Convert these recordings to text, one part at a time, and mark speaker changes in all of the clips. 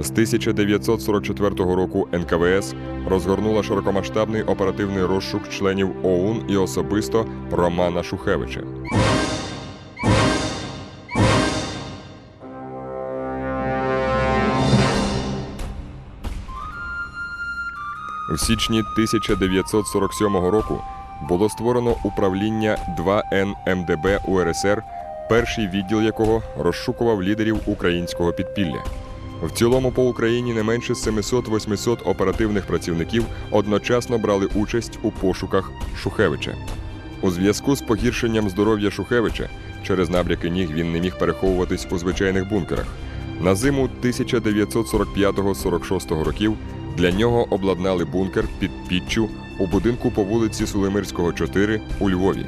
Speaker 1: З 1944 року НКВС розгорнула широкомасштабний оперативний розшук членів ОУН і особисто Романа Шухевича. В січні 1947 року було створено управління 2Н МДБ УРСР, перший відділ якого розшукував лідерів українського підпілля. В цілому по Україні не менше 700-800 оперативних працівників одночасно брали участь у пошуках Шухевича. У зв'язку з погіршенням здоров'я Шухевича через набряки ніг він не міг переховуватись у звичайних бункерах. На зиму 1945-46 років для нього обладнали бункер під Піччю у будинку по вулиці Сулемирського, 4 у Львові.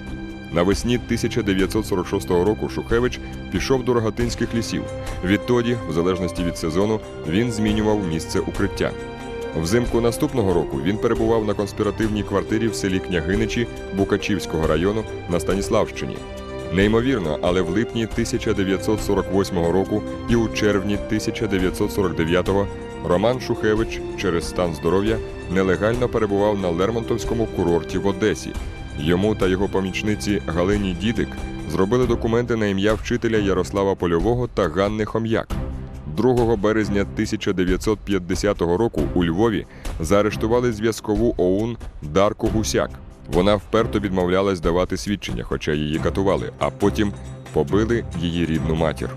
Speaker 1: Навесні 1946 року Шухевич пішов до рогатинських лісів. Відтоді, в залежності від сезону, він змінював місце укриття. Взимку наступного року він перебував на конспіративній квартирі в селі Княгиничі Букачівського району на Станіславщині. Неймовірно, але в липні 1948 року і у червні 1949 Роман Шухевич через стан здоров'я нелегально перебував на Лермонтовському курорті в Одесі. Йому та його помічниці Галині Дідик зробили документи на ім'я вчителя Ярослава Польового та Ганни Хом'як. 2 березня 1950 року у Львові заарештували зв'язкову ОУН Дарку Гусяк. Вона вперто відмовлялась давати свідчення, хоча її катували, а потім побили її рідну матір.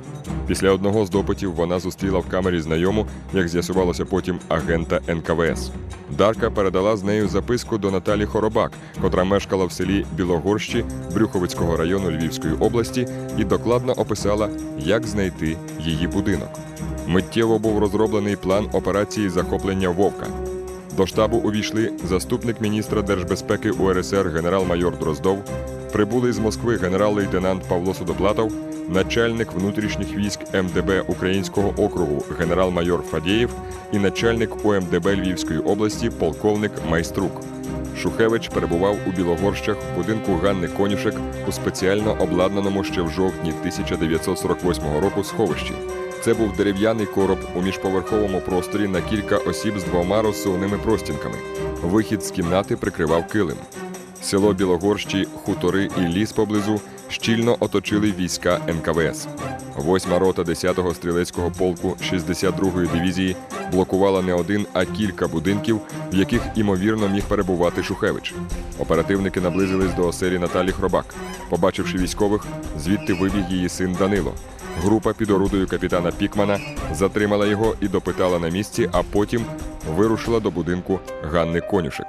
Speaker 1: Після одного з допитів вона зустріла в камері знайому, як з'ясувалося потім, агента НКВС. Дарка передала з нею записку до Наталі Хоробак, котра мешкала в селі Білогорщі Брюховицького району Львівської області, і докладно описала, як знайти її будинок. Миттєво був розроблений план операції захоплення Вовка. До штабу увійшли заступник міністра держбезпеки УРСР генерал-майор Дроздов, прибулий з Москви генерал-лейтенант Павло Судоплатов, начальник внутрішніх військ МДБ Українського округу генерал-майор Фадєєв і начальник УМДБ Львівської області полковник Майструк. Шухевич перебував у Білогорщах в будинку Ганни Конюшек у спеціально обладнаному ще в жовтні 1948 року сховищі. Це був дерев'яний короб у міжповерховому просторі на кілька осіб з двома розсувними простінками. Вихід з кімнати прикривав килим. Село Білогорщі, хутори і ліс поблизу щільно оточили війська НКВС. Восьма рота 10-го стрілецького полку 62-ї дивізії блокувала не один, а кілька будинків, в яких імовірно міг перебувати Шухевич. Оперативники наблизились до оселі Наталі Хробак. Побачивши військових, звідти вибіг її син Данило. Група під орудою капітана Пікмана затримала його і допитала на місці, а потім вирушила до будинку Ганни Конюшек.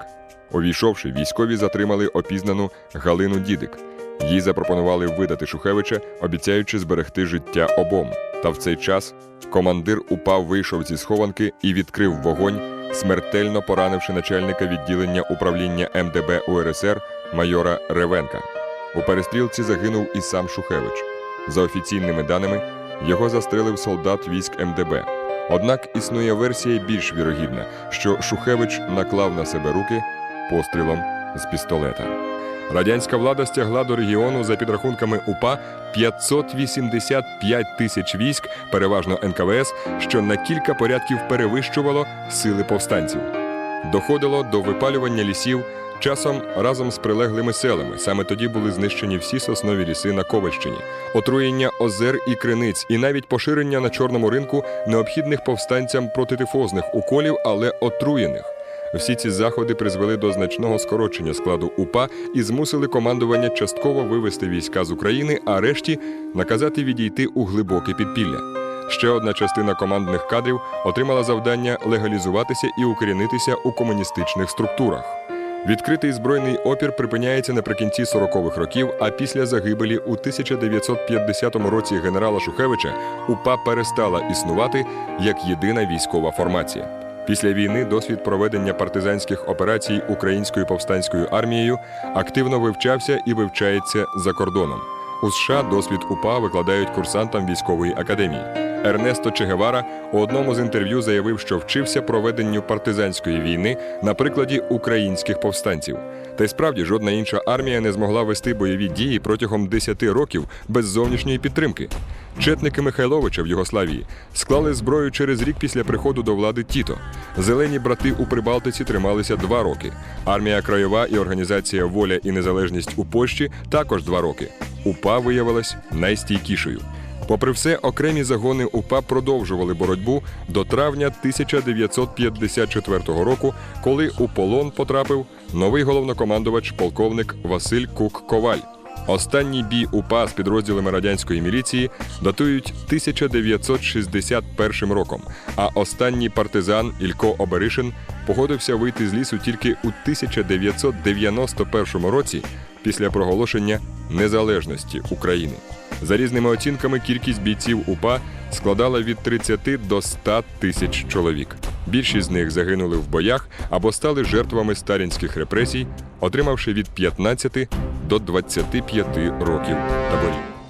Speaker 1: Увійшовши, військові затримали опізнану Галину Дідик. Їй запропонували видати Шухевича, обіцяючи зберегти життя обом. Та в цей час командир УПА вийшов зі схованки і відкрив вогонь, смертельно поранивши начальника відділення управління МДБ УРСР майора Ревенка. У перестрілці загинув і сам Шухевич. За офіційними даними, його застрелив солдат військ МДБ. Однак існує версія більш вірогідна, що Шухевич наклав на себе руки пострілом з пістолета. Радянська влада стягла до регіону за підрахунками УПА 585 тисяч військ, переважно НКВС, що на кілька порядків перевищувало сили повстанців. Доходило до випалювання лісів, часом разом з прилеглими селами. Саме тоді були знищені всі соснові ліси на Ковальщині, отруєння озер і криниць, і навіть поширення на чорному ринку необхідних повстанцям протитифозних уколів, але отруєних. Всі ці заходи призвели до значного скорочення складу УПА і змусили командування частково вивести війська з України, а решті наказати відійти у глибоке підпілля. Ще одна частина командних кадрів отримала завдання легалізуватися і укорінитися у комуністичних структурах. Відкритий збройний опір припиняється наприкінці 40-х років, а після загибелі у 1950 році генерала Шухевича УПА перестала існувати як єдина військова формація. Після війни досвід проведення партизанських операцій українською повстанською армією активно вивчався і вивчається за кордоном. У США досвід УПА викладають курсантам військової академії. Ернесто Чегевара у одному з інтерв'ю заявив, що вчився проведенню партизанської війни на прикладі українських повстанців. Та й справді жодна інша армія не змогла вести бойові дії протягом 10 років без зовнішньої підтримки. Четники Михайловича в Югославії склали зброю через рік після приходу до влади Тіто. Зелені брати у Прибалтиці трималися два роки. Армія Краєва і організація Воля і Незалежність у Польщі також два роки. УПА виявилась найстійкішою. Попри все, окремі загони УПА продовжували боротьбу до травня 1954 року, коли у полон потрапив новий головнокомандувач полковник Василь Кук-Коваль. Останній бій УПА з підрозділами радянської міліції датують 1961 роком, а останній партизан Ілько Оберишин погодився вийти з лісу тільки у 1991 році після проголошення незалежності України. За різними оцінками, кількість бійців УПА складала від 30 до 100 тисяч чоловік. Більшість з них загинули в боях або стали жертвами сталінських репресій, отримавши від 15 до 25 років таборів.